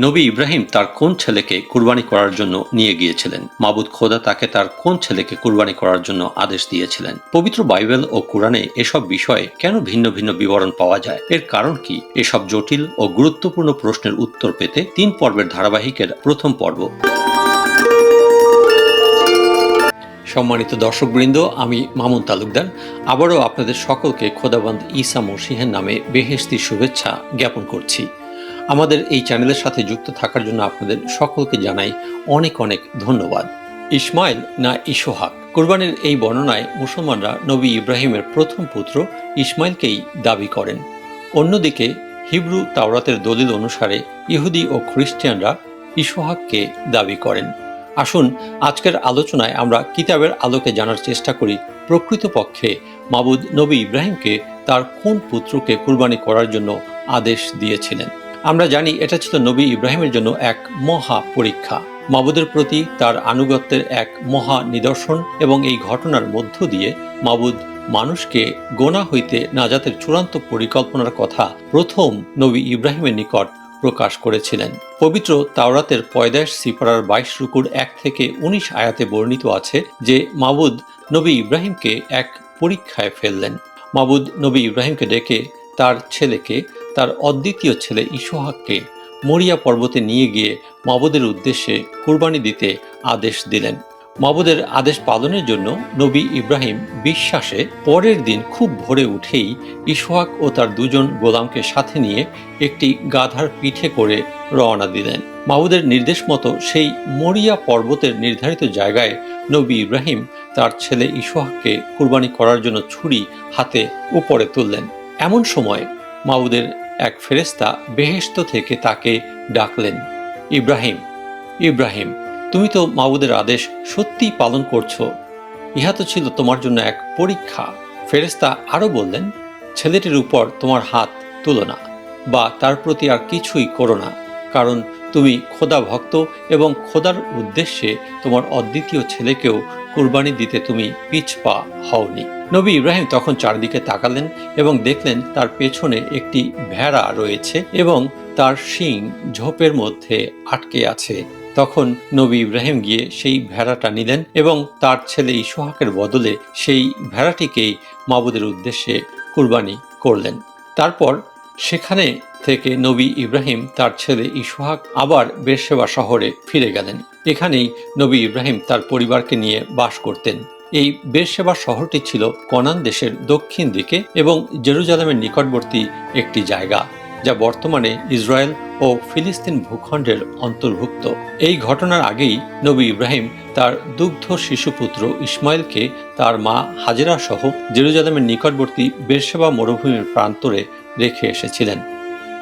নবী ইব্রাহিম তার কোন ছেলেকে কুরবানি করার জন্য নিয়ে গিয়েছিলেন? মাবুদ খোদা তাকে তার কোন ছেলেকে কুরবানি করার জন্য আদেশ দিয়েছিলেন? পবিত্র বাইবেল ও কোরআনে এসব বিষয়ে কেন ভিন্ন ভিন্ন বিবরণ পাওয়া যায়? এর কারণ কি? এসব জটিল ও গুরুত্বপূর্ণ প্রশ্নের উত্তর পেতে তিন পর্বের ধারাবাহিকের প্রথম পর্ব। সম্মানিত দর্শকবৃন্দ, আমি মামুন তালুকদার। আবারও আপনাদের সকলকে খোদাবন্দ ঈসা মসিহের নামে বেহেস্তি শুভেচ্ছা জ্ঞাপন করছি। আমাদের এই চ্যানেলের সাথে যুক্ত থাকার জন্য আপনাদের সকলকে জানাই অনেক অনেক ধন্যবাদ। ইসমাইল না ইসোহাক। কোরবানির এই বর্ণনায় মুসলমানরা নবী ইব্রাহিমের প্রথম পুত্র ইসমাইলকেই দাবি করেন। অন্যদিকে হিব্রু তাওরাতের দলিল অনুসারে ইহুদি ও খ্রিস্টানরা ইসোহাককে দাবি করেন। আসুন আজকের আলোচনায় আমরা কিতাবের আলোকে জানার চেষ্টা করি, প্রকৃতপক্ষে মাবুদ নবী ইব্রাহিমকে তার কোন পুত্রকে কুরবানি করার জন্য আদেশ দিয়েছিলেন। আমরা জানি এটা ছিল নবী ইব্রাহিমের জন্য এক মহা পরীক্ষা। মাবুদের প্রতি তার আনুগত্যের এক মহা নিদর্শন এবং এই ঘটনার মধ্য দিয়ে মাবুদ মানুষকে গোনা হইতে নাজাতের চূড়ান্ত পরিকল্পনার কথা প্রথম নবী ইব্রাহিমের নিকট প্রকাশ করেছিলেন। পবিত্র তাওরাতের পয়দাশ সিপারার বাইশ রুকুর এক থেকে উনিশ আয়াতে বর্ণিত আছে যে মাবুদ নবী ইব্রাহিমকে এক পরীক্ষায় ফেললেন। মাবুদ নবী ইব্রাহিমকে ডেকে তার ছেলেকে তার অদ্বিতীয় ছেলে ইসোহাককে মরিয়া পর্বতে নিয়ে গিয়ে মাবুদের উদ্দেশ্যে কুরবানি দিতে আদেশ দিলেন। মাবুদের আদেশ পালনের জন্য নবী ইব্রাহিম বিশ্বাসে পরের দিন খুব ভোরে উঠেই ইসোহাক ও তার দুজন গোলামকে সাথে নিয়ে একটি গাধার পিঠে করে রওনা দিলেন। মাহুদের নির্দেশ মতো সেই মরিয়া পর্বতের নির্ধারিত জায়গায় নবী ইব্রাহিম তার ছেলে ইসোহাককে কুরবানি করার জন্য ছুরি হাতে উপরে তুললেন। এমন সময় মাহুদের এক ফেরেস্তা বেহেস্ত থেকে তাকে ডাকলেন, ইব্রাহিম ইব্রাহিম, তুমি তো মাবুদের আদেশ সত্যিই পালন করছ। ইহা তো ছিল তোমার জন্য এক পরীক্ষা। ফেরেস্তা আরও বললেন, ছেলেটির উপর তোমার হাত তুলো না, বা তার প্রতি আর কিছুই করো না, কারণ তুমি খোদা ভক্ত এবং খোদার উদ্দেশ্যে তোমার অদ্বিতীয় ছেলেকেও কুরবানি দিতে তুমি পিছপা হওনি। নবী ইব্রাহিম তখন চারদিকে তাকালেন এবং দেখলেন তার পেছনে একটি ভেড়া রয়েছে এবং তার শিং ঝোপের মধ্যে আটকে আছে। তখন নবী ইব্রাহিম গিয়ে সেই ভেড়াটা নিলেন এবং তার ছেলে ইসোহাকের বদলে সেই ভেড়াটিকেই মাবুদের উদ্দেশ্যে কুরবানি করলেন। তারপর সেখানে থেকে নবী ইব্রাহিম তার ছেলে ইসোহাক আবার বেরসেবা শহরে ফিরে গেলেন। এখানেই নবী ইব্রাহিম তার পরিবারকে নিয়ে বাস করতেন। এই বেরসেবা শহরটি ছিল কনান দেশের দক্ষিণ দিকে এবং জেরুজালেমের নিকটবর্তী একটি জায়গা, যা বর্তমানে ইসরায়েল ও ফিলিস্তিন ভূখণ্ডের অন্তর্ভুক্ত। এই ঘটনার আগেই নবী ইব্রাহিম তার দুগ্ধ শিশুপুত্র ইসমাইলকে তার মা হাজেরা সহ জেরুজালেমের নিকটবর্তী বেরসেবা মরুভূমির প্রান্তরে রেখে এসেছিলেন।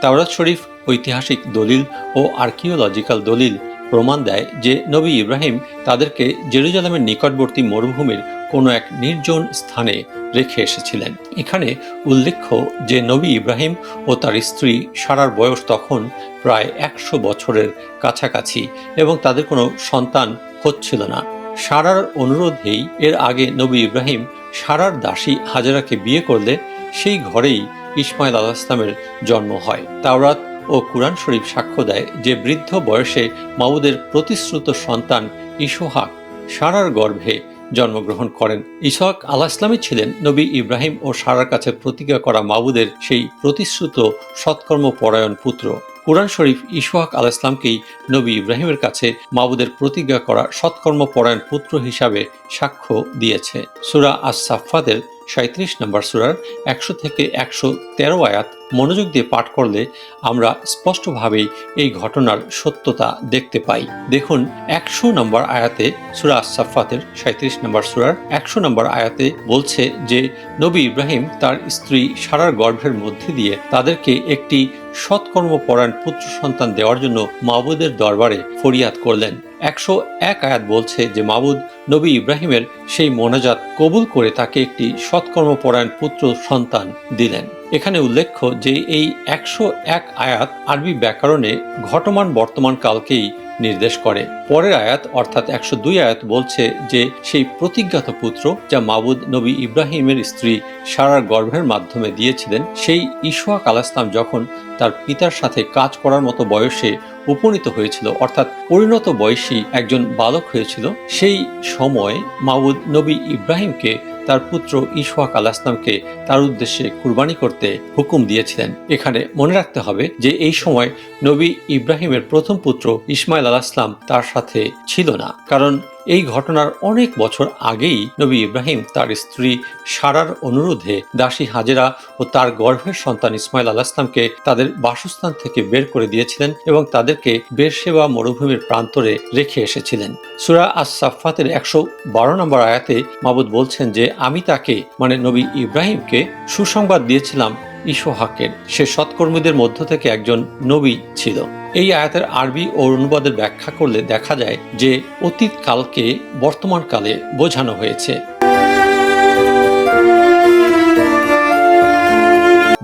তাওরাত শরীফ ঐতিহাসিক দলিল ও আর্কিওলজিক্যাল দলিল প্রমাণ দেয় যে নবী ইব্রাহিম তাদেরকে জেরুজালামের নিকটবর্তী মরুভূমির কোনো এক নির্জন স্থানে রেখে এসেছিলেন। এখানে উল্লেখ্য যে নবী ইব্রাহিম ও তার স্ত্রী সারার বয়স তখন প্রায় একশো বছরের কাছাকাছি এবং তাদের কোনো সন্তান হচ্ছিল না। সারার অনুরোধেই এর আগে নবী ইব্রাহিম সারার দাসী হাজারাকে বিয়ে করলে সেই ঘরেই ইসমাইল আলাহ ইসলামের জন্ম হয়। তাওরাত ও কুরআন শরীফ সাক্ষ্য দেয় যে বৃদ্ধ বয়সে মাউদের প্রতিশ্রুত সন্তান ইসোহাক সারার গর্ভে জন্মগ্রহণ করেন। ইসহাক আলাহ ইসলামী ছিলেন। নবী ইব্রাহিম ও সারার কাছে প্রতিজ্ঞা করা মাবুদের সেই প্রতিশ্রুত সৎকর্ম পরায়ণ পুত্র। কুরআন শরীফ ইসহাক আলাহ ইসলামকেই নবী ইব্রাহিমের কাছে মাবুদের প্রতিজ্ঞা করা সৎকর্ম পরায়ণ পুত্র হিসাবে সাক্ষ্য দিয়েছে। সুরা আস সাফাদের সাঁত্রিশ নম্বর সুরার একশো থেকে একশো তেরো আয়াত মনোযোগ দিয়ে পাঠ করলে আমরা স্পষ্টভাবেই এই ঘটনার সত্যতা দেখতে পাই। দেখুন, একশো নম্বর আয়াতে সুরা সাফাতের সাঁত্রিশ নম্বর সুরার একশো নম্বর আয়াতে বলছে যে, নবী ইব্রাহিম তার স্ত্রী সারার গর্ভের মধ্যে দিয়ে তাদেরকে একটি সৎকর্মপরায়ণ পুত্র সন্তান দেওয়ার জন্য মাহবুদের দরবারে ফরিয়াদ করলেন। একশো এক আয়াত বলছে যে মাহবুদ নবী ইব্রাহিমের সেই মোনাজাত কবুল করে তাকে একটি সৎকর্মপরায়ণ পুত্র সন্তান দিলেন। এখানে উল্লেখ্য যে এই একশো এক আয়াত আরবি ব্যাকরণে ঘটমান বর্তমান কালকেই নির্দেশ করে। পরের আয়াত, অর্থাৎ একশো দুই আয়াত, বলছে যে সেই প্রতিজ্ঞাত পুত্র যা মাবুদ নবী ইব্রাহিমের স্ত্রী সারার গর্ভের মাধ্যমে দিয়েছিলেন, সেই ইসুয়াক কালাস্তাম যখন তার পিতার সাথে কাজ করার মতো বয়সে উপনীত হয়েছিল, অর্থাৎ পরিণত বয়সী একজন বালক হয়েছিল। সেই সময় মাউদ নবী ইব্রাহিমকে, তার পুত্র ইসহাক আসলামকে তার উদ্দেশ্যে কুরবানি করতে হুকুম দিয়েছিলেন। এখানে মনে রাখতে হবে যে, এই সময় নবী ইব্রাহিমের প্রথম পুত্র ইসমাইল আলাহিসাম তার সাথে ছিল না। কারণ এই ঘটনার অনেক বছর আগেই নবী ইব্রাহিম তার স্ত্রী সারার অনুরোধে দাসী হাজেরা ও তার গর্ভের সন্তান ইসমাইল আলাহিসামকে তাদের বাসস্থান থেকে বের করে দিয়েছিলেন এবং তাদেরকে বেরসেবা মরুভূমির প্রান্তরে রেখে এসেছিলেন। সুরা আস সাফাতের একশো বারো নম্বর আয়াতে মাবুদ বলছেন যে, আমি তাকে মানে নবী ইব্রাহিমকে, সুসংবাদ দিয়েছিলাম ইসোহাকের। সে সৎকর্মীদের মধ্য থেকে একজন নবী ছিল। এই আয়াতের আরবি ও অনুবাদের ব্যাখ্যা করলে দেখা যায় যে অতীত কালকে বর্তমান কালে বোঝানো হয়েছে।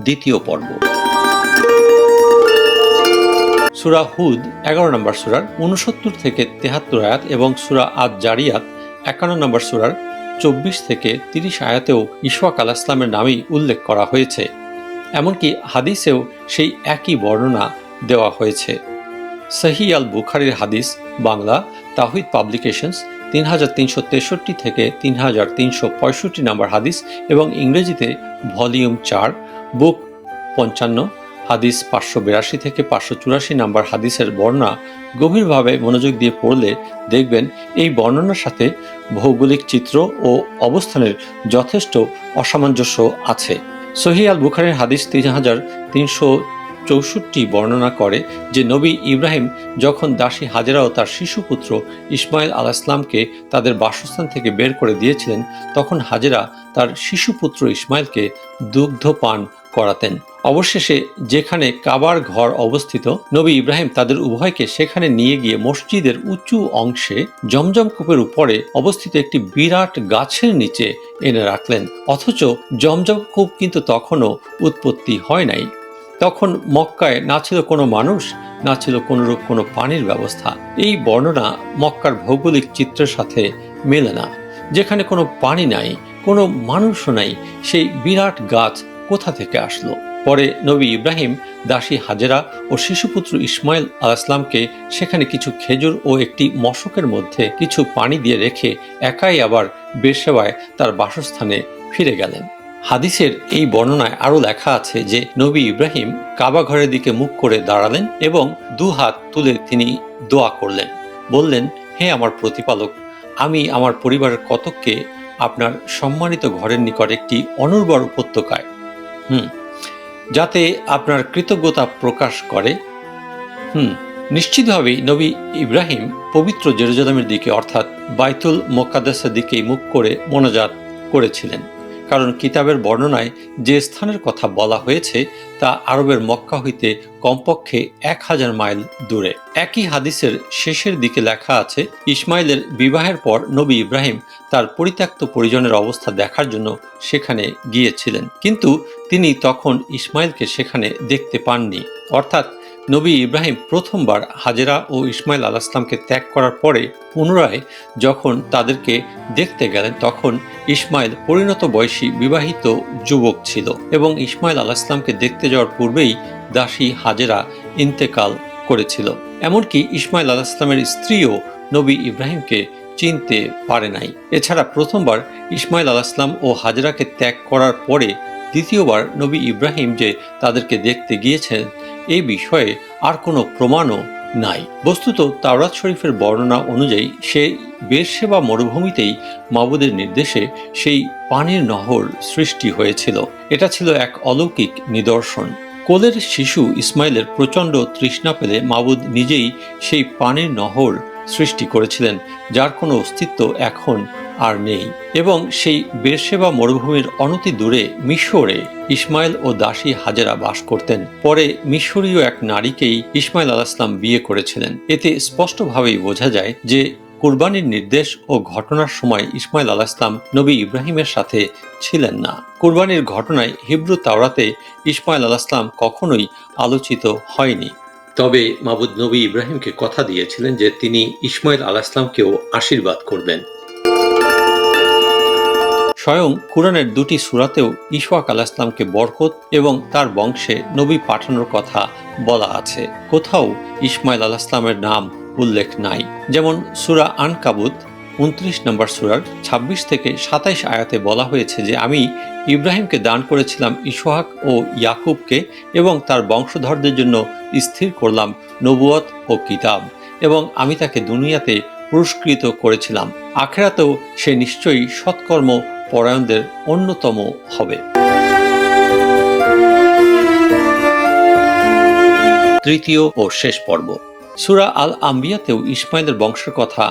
দ্বিতীয় পর্ব। সুরা হুদ, এগারো নম্বর সুরার উনসত্তর থেকে তেহাত্তর আয়াত এবং সুরা আজ জারিয়াত একান্ন নম্বর সুরার চব্বিশ থেকে তিরিশ আয়াতেও ইশওয়াক আল ইসলামের নামেই উল্লেখ করা হয়েছে। এমনকি হাদিসেও সেই একই বর্ণনা দেওয়া হয়েছে। সহি আল বুখারির হাদিস, বাংলা তাহিদ পাবলিকেশনস, তিন হাজার তিনশো তেষট্টি থেকে তিন হাজার তিনশো পঁয়ষট্টি নম্বর হাদিস এবং ইংরেজিতে ভলিউম চার, বুক পঞ্চান্ন, হাদিস পাঁচশো বিরাশি থেকে পাঁচশো চুরাশি নাম্বার হাদিসের বর্ণনা গভীরভাবে মনোযোগ দিয়ে পড়লে দেখবেন এই বর্ণনার সাথে ভৌগোলিক চিত্র ও অবস্থানের যথেষ্ট অসামঞ্জস্য আছে। সহি আল বুখারের হাদিস তিন হাজার তিনশো চৌষট্টি বর্ণনা করে যে নবী ইব্রাহিম যখন দাসী হাজেরা ও তার শিশুপুত্র ইসমাইল আল ইসলামকে তাদের বাসস্থান থেকে বের করে দিয়েছিলেন, তখন হাজেরা তার শিশুপুত্র ইসমাইলকে দুগ্ধ পান করাতেন। অবশেষে যেখানে কাবার ঘর অবস্থিত, নবী ইব্রাহিম তাদের উভয়কে সেখানে নিয়ে গিয়ে মসজিদের উঁচু অংশে জমজম কূপের উপরে অবস্থিত একটি বিরাট গাছের নিচে এনে রাখলেন। অথচ জমজম কূপ কিন্তু তখনও উৎপত্তি হয় নাই। তখন মক্কায় না ছিল কোনো মানুষ, না ছিল কোনোরূপ কোনো পানির ব্যবস্থা। এই বর্ণনা মক্কার ভৌগোলিক চিত্রের সাথে মেলে না। যেখানে কোনো পানি নাই, কোনো মানুষও নাই, সেই বিরাট গাছ কোথা থেকে আসলো? পরে নবী ইব্রাহিম, দাসী হাজেরা ও শিশুপুত্র ইসমাইল আলাইসলামকে সেখানে কিছু খেজুর ও একটি মশকের মধ্যে কিছু পানি দিয়ে রেখে একাই আবার বেশেবায় তার বাসস্থানে ফিরে গেলেন। হাদিসের এই বর্ণনায় আরও লেখা আছে যে, নবী ইব্রাহিম কাবা ঘরের দিকে মুখ করে দাঁড়ালেন এবং দু হাত তুলে তিনি দোয়া করলেন। বললেন, হে আমার প্রতিপালক, আমি আমার পরিবারের কতককে আপনার সম্মানিত ঘরের নিকট একটি অনুর্বর উপত্যকায়, হুম, যাতে আপনার কৃতজ্ঞতা প্রকাশ করে? হুম, নিশ্চিতভাবেই নবী ইব্রাহিম পবিত্র জেরুজালামের দিকে, অর্থাৎ বাইতুল মোকাদ্দাসের দিকেই মুখ করে মনোজাত করেছিলেন। কারণ কিতাবের বর্ণনায় যে স্থানের কথা বলা হয়েছে, তা আরবের মক্কা হইতে কমপক্ষে এক হাজার মাইল দূরে। একই হাদিসের শেষের দিকে লেখা আছে, ইসমাইলের বিবাহের পর নবী ইব্রাহিম তার পরিত্যক্ত পরিজনের অবস্থা দেখার জন্য সেখানে গিয়েছিলেন। কিন্তু তিনি তখন ইসমাইলকে সেখানে দেখতে পাননি। অর্থাৎ নবী ইব্রাহিম প্রথমবার হাজেরা ও ইসমাইল আলাহিসামকে ত্যাগ করার পরে পুনরায় যখন তাদেরকে দেখতে গেলেন, তখন ইসমাইল পরিণত বয়সী বিবাহিত যুবক ছিল এবং ইসমাইল আলাহিসামকে দেখতে যাওয়ার পূর্বেই দাসী হাজেরা ইন্তেকাল করেছিল। এমনকি ইসমাইল আলাহিসামের স্ত্রীও নবী ইব্রাহিমকে চিনতে পারে নাই। এছাড়া প্রথমবার ইসমাইল আলাহিসাম ও হাজরাকে ত্যাগ করার পরে দ্বিতীয়বার নবী ইব্রাহিম যে তাদেরকে দেখতে গিয়েছেন এই বিষয়ে আর কোনো প্রমাণও নাই। বস্তুত তাওরাত শরীফের বর্ণনা অনুযায়ী সে বেরসেবা মরুভূমিতেই মাবুদের নির্দেশে সেই পানির নহর সৃষ্টি হয়েছিল। এটা ছিল এক অলৌকিক নিদর্শন। কোলের শিশু ইসমাইলের প্রচণ্ড তৃষ্ণা পেলে মাবুদ নিজেই সেই পানির নহর সৃষ্টি করেছিলেন, যার কোনো অস্তিত্ব এখন আর নেই। এবং সেই বেরসেবা মরুভূমির অনতি দূরে মিশরে ইসমাইল ও দাসী হাজেরা বাস করতেন। পরে মিশরীয় এক নারীকেই ইসমাইল আলাহিসাম বিয়ে করেছিলেন। এতে স্পষ্টভাবেই বোঝা যায় যে কুরবানির নির্দেশ ও ঘটনার সময় ইসমাইল আলাহিসাম নবী ইব্রাহিমের সাথে ছিলেন না। কুরবানির ঘটনায় হিব্রু তাওরাতে ইসমাইল আলাহিসাম কখনোই আলোচিত হয়নি। তবে মাবুদ নবী ইব্রাহিমকে কথা দিয়েছিলেন যে তিনি ইসমাইল আলাহিসামকেও আশীর্বাদ করবেন। স্বয়ং কুরআনের দুটি সুরাতেও ইশওয়াক আলাহিসামকে বরকত এবং তার বংশে নবী পাঠানোর কথা বলা আছে। কোথাও ইসমাইল আলাহিসামের নাম উল্লেখ নাই। যেমন সুরা আনকাবুত, উনত্রিশ নম্বর সুরার ২৬ থেকে সাতাইশ আয়াতে বলা হয়েছে যে, আমি ইব্রাহিমকে দান করেছিলাম ইশোহাক ও ইয়াকুবকে এবং তার বংশধরদের জন্য স্থির করলাম নবুয়ত ও কিতাব এবং আমি তাকে দুনিয়াতে পুরস্কৃত করেছিলাম। আখেরাতেও সে নিশ্চয়ই সৎকর্ম পরায়ণদের অন্যতম হবে। তৃতীয় ও শেষ পর্ব। সুরা আল আম্বিয়াতেও ইসমাইলের বংশের কথা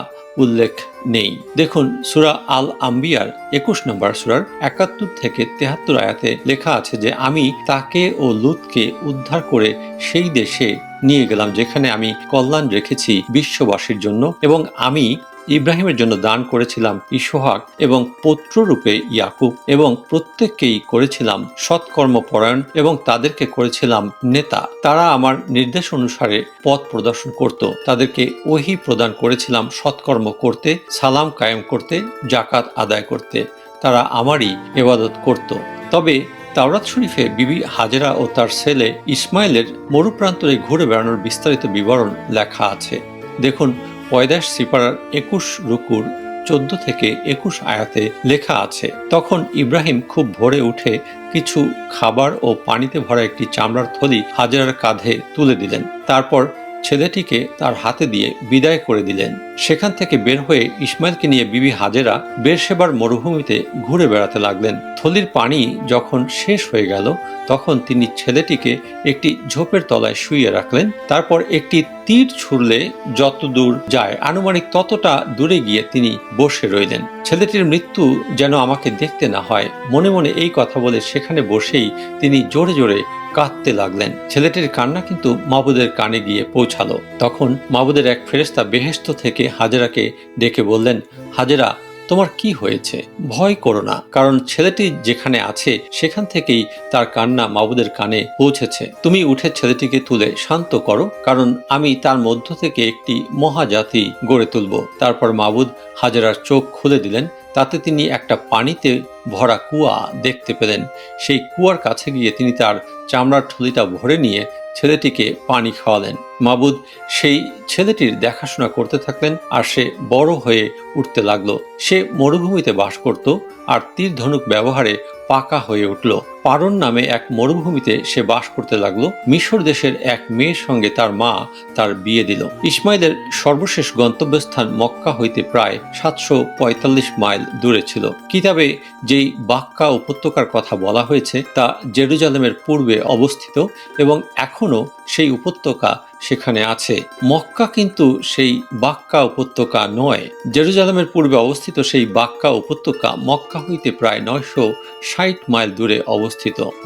উল্লেখ নেই। দেখুন, সুরা আল আম্বিয়ার একুশ নম্বর সুরার একাত্তর থেকে তেহাত্তর আয়াতে লেখা আছে যে, আমি তাকে ও লুতকে উদ্ধার করে সেই দেশে নিয়ে গেলাম, যেখানে আমি কল্যাণ রেখেছি বিশ্ববাসীর জন্য এবং আমি ইব্রাহিমের জন্য দান করেছিলাম ইসোহাক এবং পত্ররূপে ইয়াকুব এবং প্রত্যেককেই করেছিলাম সৎকর্মপরায়ণ এবং তাদেরকে করেছিলাম নেতা। তারা আমার নির্দেশ অনুসারে পথ প্রদর্শন করত। তাদেরকে ওহি প্রদান করেছিলাম সৎকর্ম করতে, সালাম কায়েম করতে, জাকাত আদায় করতে। তারা আমারই এবাদত করত। তবে তাওরাত শরীফে বিবি হাজেরা ও তার ছেলে ইসমাইলের মরুপ্রান্তরে ঘুরে বেড়ানোর বিস্তারিত বিবরণ লেখা আছে। দেখুন পয়দাস সিপারার একুশ রুকুর চোদ্দ থেকে একুশ আয়াতে লেখা আছে, তখন ইব্রাহিম খুব ভোরে উঠে কিছু খাবার ও পানিতে ভরা একটি চামড়ার থলি হাজারার কাঁধে তুলে দিলেন। তারপর ছেলেটিকে তার হাতে দিয়ে বিদায় করে দিলেন। সেখান থেকে বের হয়ে ইসমাইলকে নিয়ে বিবি হাজেরা বেরসেবার মরুভূমিতে ঘুরে বেড়াতে লাগলেন। থলির পানি যখন শেষ হয়ে গেল, তখন তিনি ছেলেটিকে একটি ঝোপের তলায় শুইয়ে রাখলেন। তারপর একটি তীর ছুড়লে যত দূর যায়, আনুমানিক ততটা দূরে গিয়ে তিনি বসে রইলেন। ছেলেটির মৃত্যু যেন আমাকে দেখতে না হয়, মনে মনে এই কথা বলে সেখানে বসেই তিনি জোরে জোরে কাঁদতে লাগলেন। ছেলেটির কান্না কিন্তু মাবুদের কানে গিয়ে পৌঁছালো। তখন মাবুদের এক ফেরেস্তা বেহেস্ত থেকে হাজেরাকে ডেকে বললেন, হাজেরা, তোমার কি হয়েছে? ভয় করো না, কারণ ছেলেটি যেখানে আছে, সেখান থেকেই তার কান্না মাবুদের কানে পৌঁছেছে। তুমি উঠে ছেলেটিকে তুলে শান্ত করো, কারণ আমি তার মধ্য থেকে একটি মহাজাতি গড়ে তুলব। তারপর মাবুদ হাজারার চোখ খুলে দিলেন, তাতে তিনি একটা পানিতে ভরা কুয়া দেখতে পেলেন। সেই কুয়ার কাছে গিয়ে তিনি তার চামড়ার ঠুলিটা ভরে নিয়ে ছেলেটিকে পানি খাওয়ালেন। মাবুদ সেই ছেলেটির দেখাশোনা করতে থাকলেন আর সে বড় হয়ে উঠতে লাগল। সে মরুভূমিতে বাস করত আর তীর ধনুক ব্যবহারে পাকা হয়ে উঠল। পারন নামে এক মরুভূমিতে সে বাস করতে লাগল। মিশর দেশের এক মেয়ের সঙ্গে তার মা তার বিয়ে দিল। ইসমাইলের সর্বশেষ গন্তব্যস্থান মক্কা হইতে প্রায় সাতশো পঁয়তাল্লিশ মাইল দূরে ছিল। কিতাবে যেই বাক্কা উপত্যকার কথা বলা হয়েছে, তা জেরুজালেমের পূর্বে অবস্থিত এবং এখনও সেই উপত্যকা সেখানে আছে। মক্কা কিন্তু সেই বাক্কা উপত্যকা নয়। জেরুজালেমের পূর্বে অবস্থিত সেই বাক্কা উপত্যকা মক্কা হইতে প্রায় নয়শো ষাট মাইল দূরে অবস্থিত।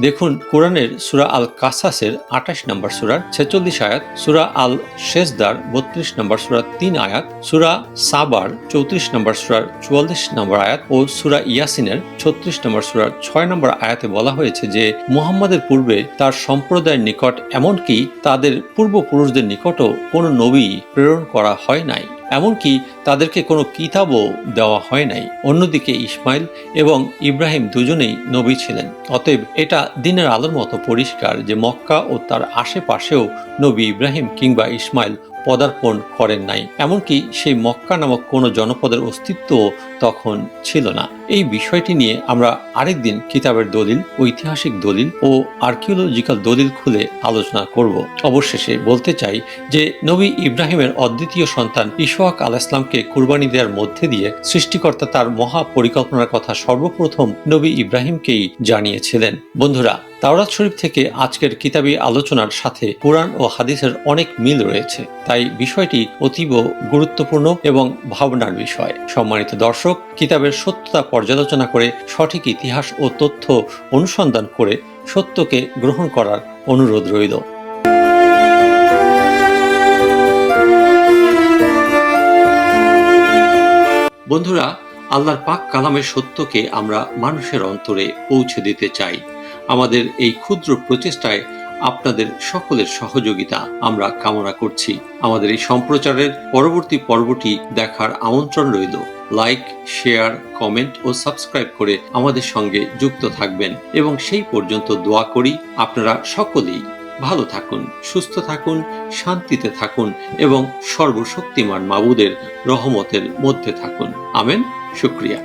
দেখুন, কোরআনের সুরা আল কাসাসের আঠাশ নম্বর সুরার ছেচল্লিশ আয়াত, সুরা আল শেষদার বত্রিশ নম্বর সুরার তিন আয়াত, সুরা সাবার চৌত্রিশ নম্বর সুরার চুয়াল্লিশ নম্বর আয়াত ও সুরা ইয়াসিনের ছত্রিশ নম্বর সুরার ছয় নম্বর আয়াতে বলা হয়েছে যে, মুহাম্মাদের পূর্বে তার সম্প্রদায়ের নিকট এমনকি তাদের পূর্বপুরুষদের নিকটও কোনো নবী প্রেরণ করা হয় নাই। এমনকি তাদেরকে কোনো কিতাবও দেওয়া হয় নাই। অন্যদিকে ইসমাইল এবং ইব্রাহিম দুজনেই নবী ছিলেন। অতএব এটা দিনের আলোর মতো পরিষ্কার যে মক্কা ও তার আশেপাশেও নবী ইব্রাহিম কিংবা ইসমাইল পদার্পণ করেন নাই, এমনকি সেই মক্কা নামক কোনো জনপদের অস্তিত্ব তখন ছিল না। এই বিষয়টি নিয়ে আমরা আরেকদিন কিতাবের দলিল, ঐতিহাসিক দলিল ও আর্কিওলজিক্যাল দলিল খুলে আলোচনা করব। অবশেষে বলতে চাই যে, নবী ইব্রাহিমের অদ্বিতীয় সন্তান ইশোয়াক আল ইসলামকে কুরবানি দেওয়ার মধ্যে দিয়ে সৃষ্টিকর্তা তার মহা পরিকল্পনার কথা সর্বপ্রথম নবী ইব্রাহিমকেই জানিয়েছিলেন। বন্ধুরা তাওরাত শরীফ থেকে আজকের কিতাবী আলোচনার সাথে কোরআন ও হাদিসের অনেক মিল রয়েছে। তাই বিষয়টি অতীব গুরুত্বপূর্ণ এবং ভাবনার বিষয়। সম্মানিত দর্শক, কিতাবের সত্যতা পর্যালোচনা করে সঠিক ইতিহাস ও তথ্য অনুসন্ধান করে সত্যকে গ্রহণ করার অনুরোধ রইল। বন্ধুরা, আল্লাহর পাক কালামের সত্যকে আমরা মানুষের অন্তরে পৌঁছে দিতে চাই। আমাদের এই ক্ষুদ্র প্রচেষ্টায় আপনাদের সকলের সহযোগিতা আমরা কামনা করছি। আমাদের এই সম্প্রচারের পরবর্তী পর্বটি দেখার আমন্ত্রণ রইল। লাইক শেয়ার কমেন্ট ও সাবস্ক্রাইব করে আমাদের সঙ্গে যুক্ত থাকবেন এবং সেই পর্যন্ত দোয়া করি আপনারা সকলেই ভালো থাকুন, সুস্থ থাকুন, শান্তিতে থাকুন এবং সর্বশক্তিমান মাবুদের রহমতের মধ্যে থাকুন। আমেন। শুক্রিয়া।